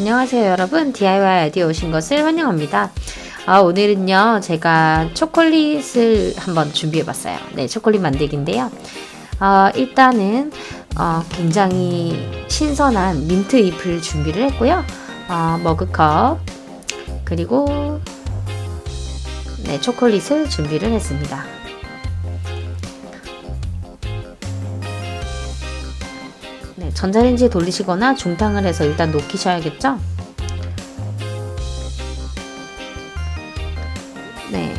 안녕하세요 여러분. DIY 아이디어 오신 것을 환영합니다. 아, 오늘은요 제가 초콜릿을 한번 준비해 봤어요. 네 초콜릿 만들기인데요. 아, 일단은 어, 굉장히 신선한 민트 잎을 준비를 했고요. 어, 머그컵 그리고 네 초콜릿을 준비를 했습니다 네, 전자레인지에 돌리시거나 중탕을 해서 일단 녹이셔야겠죠? 네.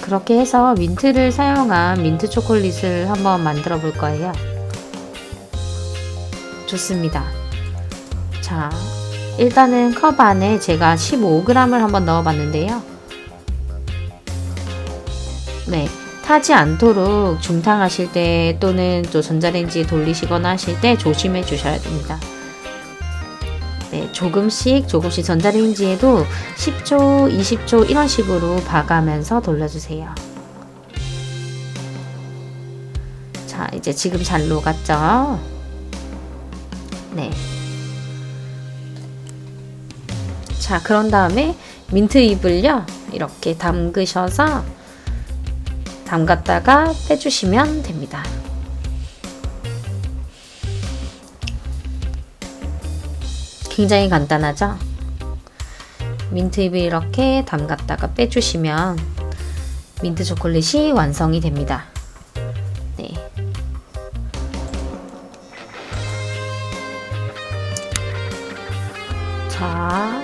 그렇게 해서 민트를 사용한 민트 초콜릿을 한번 만들어 볼 거예요. 좋습니다. 자, 일단은 컵 안에 제가 15g을 한번 넣어 봤는데요. 네. 타지 않도록 중탕하실 때 또는 또 전자레인지에 돌리시거나 하실 때 조심해 주셔야 됩니다. 네, 조금씩 조금씩 전자레인지에도 10초, 20초 이런 식으로 봐가면서 돌려주세요. 자, 이제 지금 잘 녹았죠? 네. 자, 그런 다음에 민트 잎을요, 이렇게 담그셔서 담갔다가 빼주시면 됩니다. 굉장히 간단하죠? 민트잎을 이렇게 담갔다가 빼주시면 민트 초콜릿이 완성이 됩니다. 네. 자,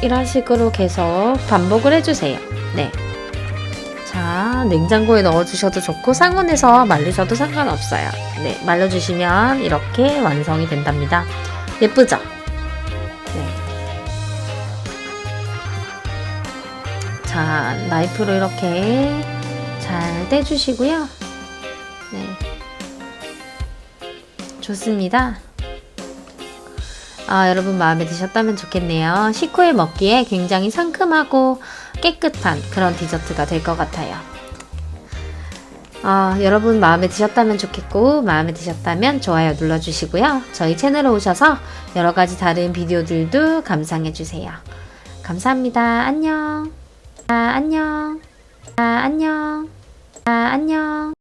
이런 식으로 계속 반복을 해주세요. 네. 자, 냉장고에 넣어주셔도 좋고 상온에서 말리셔도 상관없어요. 네, 말려주시면 이렇게 완성이 된답니다. 예쁘죠? 네. 자, 나이프로 이렇게 잘 떼주시고요. 네. 좋습니다. 아, 여러분 마음에 드셨다면 좋겠네요. 식후에 먹기에 굉장히 상큼하고 깨끗한 그런 디저트가 될 것 같아요. 아, 여러분 마음에 드셨다면 좋겠고, 마음에 드셨다면 좋아요 눌러주시고요. 저희 채널에 오셔서 여러 가지 다른 비디오들도 감상해주세요. 감사합니다. 안녕. 아, 안녕. 아, 안녕. 아, 안녕.